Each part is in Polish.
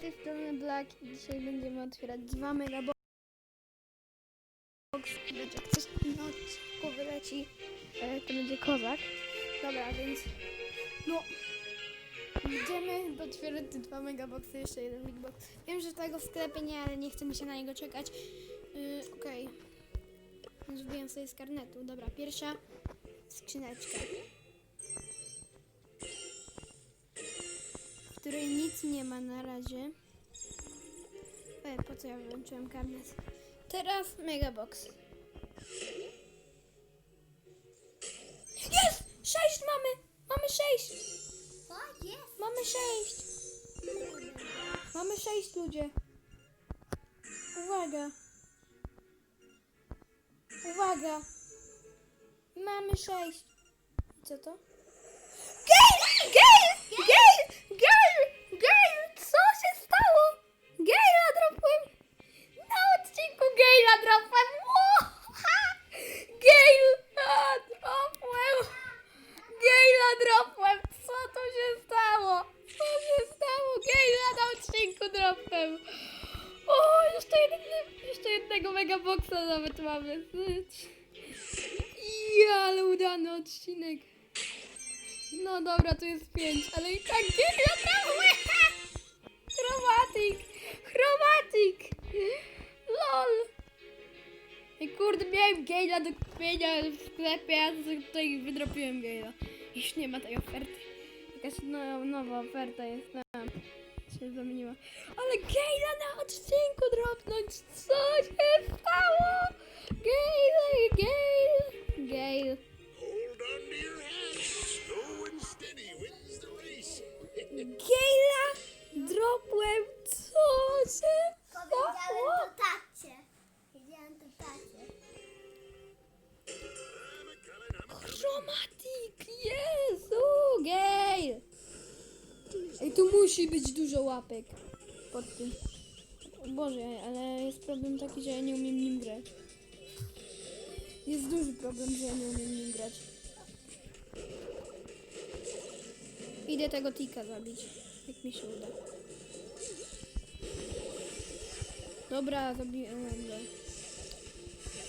z tej strony Black i dzisiaj będziemy otwierać dwa megabox. Będzie jak coś na odcinku wyleci, e, to będzie kozak. Dobra, więc no idziemy otwierać te dwa megaboxy, jeszcze jeden big box. Wiem, że tego w sklepie nie, ale nie chce mi się na niego czekać. Yy, Okej. Okay. Zbiłem sobie z karnetu. Dobra, pierwsza skrzyneczka. Której nic nie ma na razie. E, po co ja wyłączyłem karnet? Teraz Megabox. Jest! Sześć mamy! Mamy sześć! Co jest? Mamy sześć! Mamy sześć ludzie. Uwaga! Uwaga! Mamy sześć. Co to? Gail! Gail! Gail! Gail! Gail! Co się stało? Gaila dropłem! Na odcinku Gaila dropłem! Ło! Ha! Gaila dropłem! Gaila dropłem! Co tu się stało? Co się stało? Gaila na odcinku dropłem! O, jeszcze, jedny, jeszcze megaboxa nawet mamy. Ja, ale udany odcinek. No dobra, tu jest pięć, ale i tak dropłem! Chromatik! Chromatik! LOL! I kurde, miałem Gaila do kupienia w sklepie, a tutaj wydropiłem Gaila. Już nie ma tej oferty. Jakaś no, nowa oferta jest tam. Się zamieniła. Ale Gaila na odcinku dropnąć! Co się stało? Gail, Gail, Gail. Hold on to your hat. Slow and steady wins the race. Gaila dropłem! Co się Powiedziałem stało? to tacie. Powiedziałem to tacie. I'm a coming, I'm a Chromatik! Jezu! Gail! Ej, tu musi być dużo łapek pod tym. O Boże, ale jest problem taki, że ja nie umiem nim grać. Jest duży problem, że ja nie umiem nim grać. Idę tego tika zabić, jak mi się uda. Dobra, zabiłem go.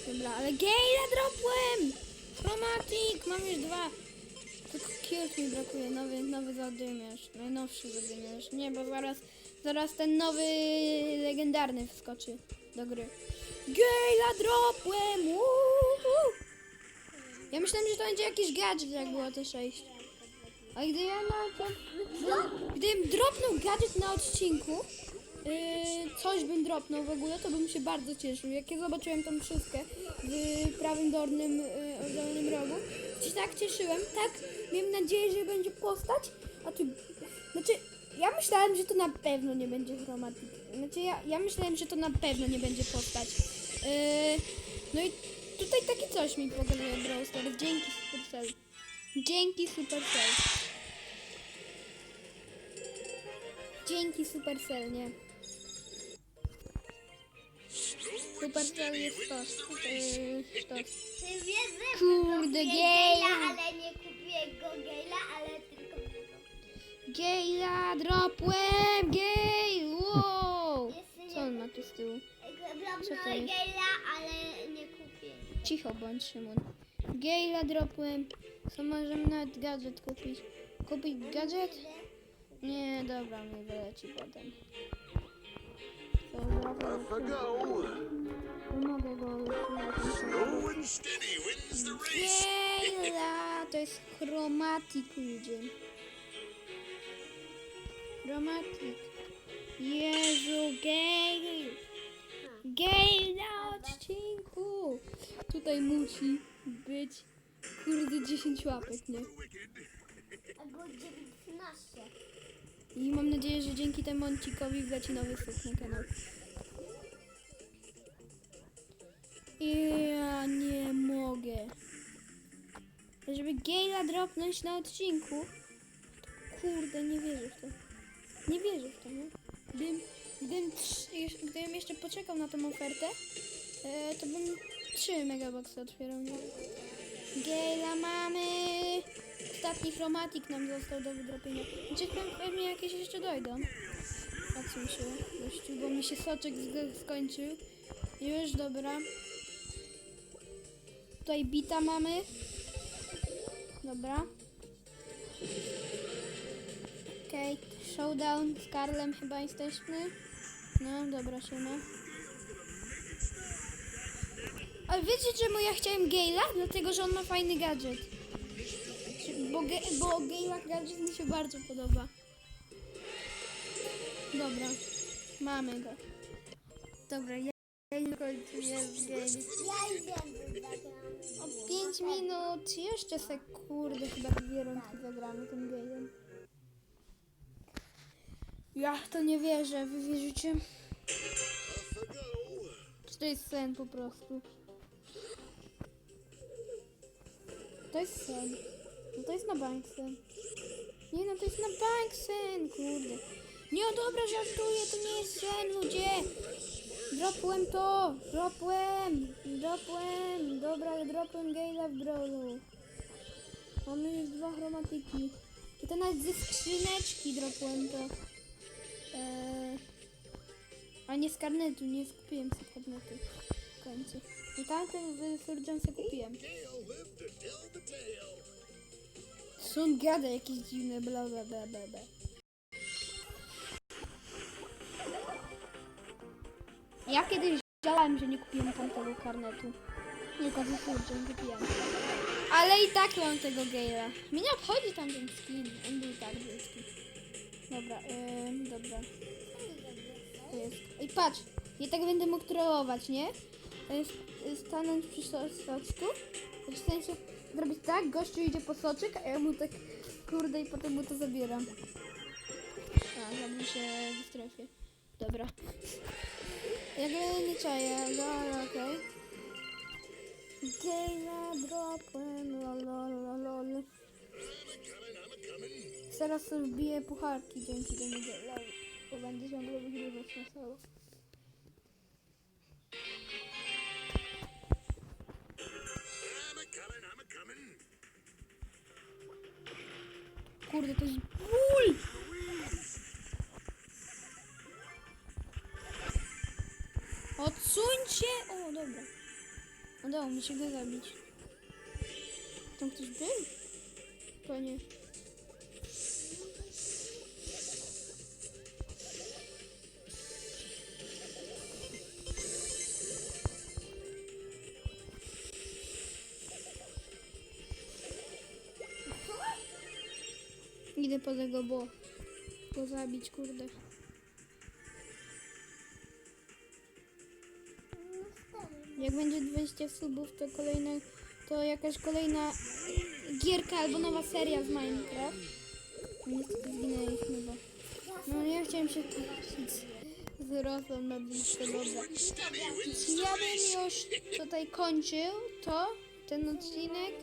Dobra, ale Gaila dropłem! Chromatik, mam już dwa. Tylko kilk mi brakuje, nowy, nowy zadymiarz, najnowszy zadymiarz. Nie, bo zaraz, zaraz ten nowy legendarny wskoczy do gry. Gaila dropłem! Ja myślałem, że to będzie jakiś gadżet, jak było te 6. A gdy ja na. Gdybym dropnął gadżet na odcinku, yy, coś bym dropnął w ogóle, to bym się bardzo cieszył. Jak ja zobaczyłem tą szóstkę w prawym dolnym, yy, dolnym rogu, się tak cieszyłem, tak miałem nadzieję, że będzie postać, a tu... Znaczy, ja myślałem, że to na pewno nie będzie chromatik. Znaczy, ja, ja myślałem, że to na pewno nie będzie postać. Yy, no i tutaj takie coś mi pokazuje Brawl Stars. Dzięki Supercell. Dzięki Supercell. Dzięki Supercell, nie? Wiesz, że Kurde. Gaila, ale nie kupię go Gaila, ale tylko go. Gaila dropłem! Wow! Jeszcze Co on ma tu z tyłu? Co to jest? Gaila, ale nie kupię. Cicho bądź Szymon. Gaila dropłem. Co możemy nawet gadżet kupić? Kupić gadżet? Nie, dobra, mi wyleci potem. I! To jest chromatik ludzie. Chromatik. Jezu, Gail! Gail na odcinku! Tutaj musi być kurde 10 łapek, nie? A go 19. I mam nadzieję, że dzięki temu odcinkowi wleci nowy sub na kanał. Ja nie mogę. Żeby Gaila dropnąć na odcinku, kurde, nie wierzę w to. Nie wierzę w to, nie? Gdybym, gdybym, jeż- gdybym jeszcze poczekał na tą ofertę, e, to bym 3 megaboxy otwierał, nie? Gaila mamy! Ostatni chromatik nam został do wydropienia. Czy pewnie jakieś jeszcze dojdą? Odsuń się, gościu, bo mi się soczek skończył. Już, dobra. Tutaj bita mamy. Dobra. Okej, showdown z Karlem chyba jesteśmy. No, dobra, siema. Ale wiecie czemu ja chciałem Gale'a? Dlatego, że on ma fajny gadżet. Bo, ge- bo Gale'a gadżet mi się bardzo podoba. Dobra, mamy go. Dobra, ja, jest Gale. Ja idę. O 5 minut, jeszcze se kurde, chyba dwie rundki zagramy tym Gale'em. Ja w to nie wierzę, wy wierzycie? Czy to jest sen po prostu? To jest sen. No to jest na bank sen. Nie no, to jest na bank sen, kurde. Nie, o dobra, żartuję, to nie jest sen, ludzie. Dropłem to, dropłem, dropłem. Dobra, dropłem Gale'a w Brawlu. Mamy już dwa chromatyki. I to nawet ze skrzyneczki dropłem to. Eee, a nie z karnetu, nie skupiłem sobie karnetu w końcu. No tamten w Surgeonce kupiłem. To tale. Sun gada jakieś dziwne bla bla bla bla bla. Ja kiedyś żalałem, że nie kupiłem tamtego karnetu. Tylko ze Surgeon kupiłem. Ale i tak mam tego Gale'a. Mnie nie obchodzi tamten skin. On był tak brzydki. Dobra, ym, dobra. To jest. I patrz, ja tak będę mógł trollować, nie? Stanąć przy so- soczku, w sensie zrobić tak, gościu idzie po soczek, a ja mu tak kurde i potem mu to zabieram. A, zabił się w strefie. Dobra. Jakby nie czaję, dobra, okej. Gejla dropłem, lolololol. Zaraz sobie wbiję pucharki dzięki temu bo będę ciągle wygrywać na solo. Kurde, to jest ból! Odsuńcie! O, dobra. Udało mi się go zabić. Tam ktoś był? Panie. Idę po tego, bo go zabić, kurde. Jak będzie 20 subów, to kolejna, to jakaś kolejna gierka albo nowa seria z Minecraft. Niestety bo... No ja chciałem się z Rosą na Jeśli the ja bym już tutaj kończył, to ten odcinek.